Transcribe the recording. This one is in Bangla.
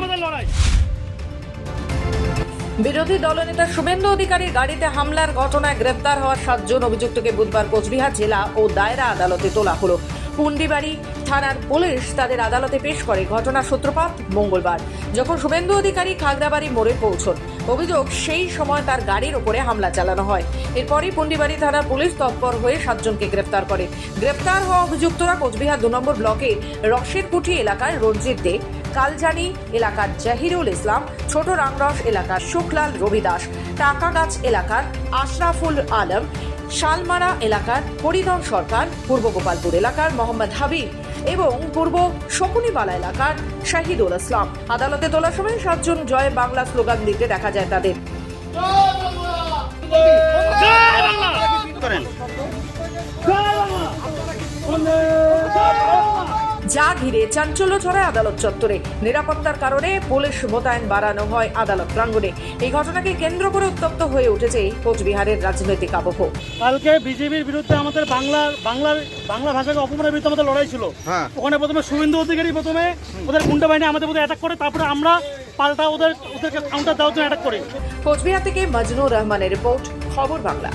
আমাদের লড়াই। বিরোধী দলনেতা শুভেন্দু অধিকারীর গাড়িতে হামলার ঘটনায় গ্রেপ্তার হওয়া সাতজন অভিযুক্তকে বুধবার কোচবিহার জেলা ও দায়রা আদালতে তোলা হলো। পুন্ডিবাড়ি থানার পুলিশ তাদের আদালতে পেশ করে ঘটনার সূত্রপাত মঙ্গলবার, যখন শুভেন্দু অধিকারী খাগড়াবাড়ি মোড়ে পৌঁছন। অভিযোগ, সেই সময় তার গাড়ির ওপরে হামলা চালানো হয়। এরপরই পুন্ডিবাড়ি থানার পুলিশ তৎপর হয়ে সাতজনকে গ্রেপ্তার করে। গ্রেপ্তার হওয়া অভিযুক্তরা কোচবিহার দু নম্বর ব্লকে রসের কুঠি এলাকার রঞ্জিত দে কালজানি, এলাকার জাহিরুল ইসলাম, ছোট রাংরস এলাকার শুকলাল রবিদাস, টাকাগাছ এলাকার আশরাফুল আলম, শালমারা এলাকার হরিধন সরকার, পূর্ব গোপালপুর এলাকার মোহাম্মদ হাবিব এবং পূর্ব শকুনিবালা এলাকার শাহিদুল ইসলাম। আদালতে তোলার সময় সাতজন জয় বাংলা স্লোগান দিতে দেখা যায় তাদের। যা ঘিরে চাঞ্চল্য ছড়ায় আদালত চত্বরে। নিরাপত্তার কারণে পুলিশ মোতায়েন বাড়ানো হয় আদালত প্রাঙ্গণে। এই ঘটনাকে কেন্দ্র করে উত্তপ্ত হয়ে উঠেছে কোচবিহারের রাজনৈতিক আবহ। কালকে বিজেপির বিরুদ্ধে আমাদের বাংলার বাংলার বাংলা ভাষাকে অপমানের বিরুদ্ধে আমাদের লড়াই ছিল। হ্যাঁ। ওখানে প্রথমে শুভেন্দু অধিকারী প্রথমে ওদের গুন্ডা বাহিনী আমাদের মধ্যে অ্যাটাক করে তারপরে আমরা পাল্টা ওদের ওদেরকে কাউন্টার দেওয়ার জন্য অ্যাটাক করি। কোচবিহার থেকে মজনুর রহমানের রিপোর্ট খবর বাংলা।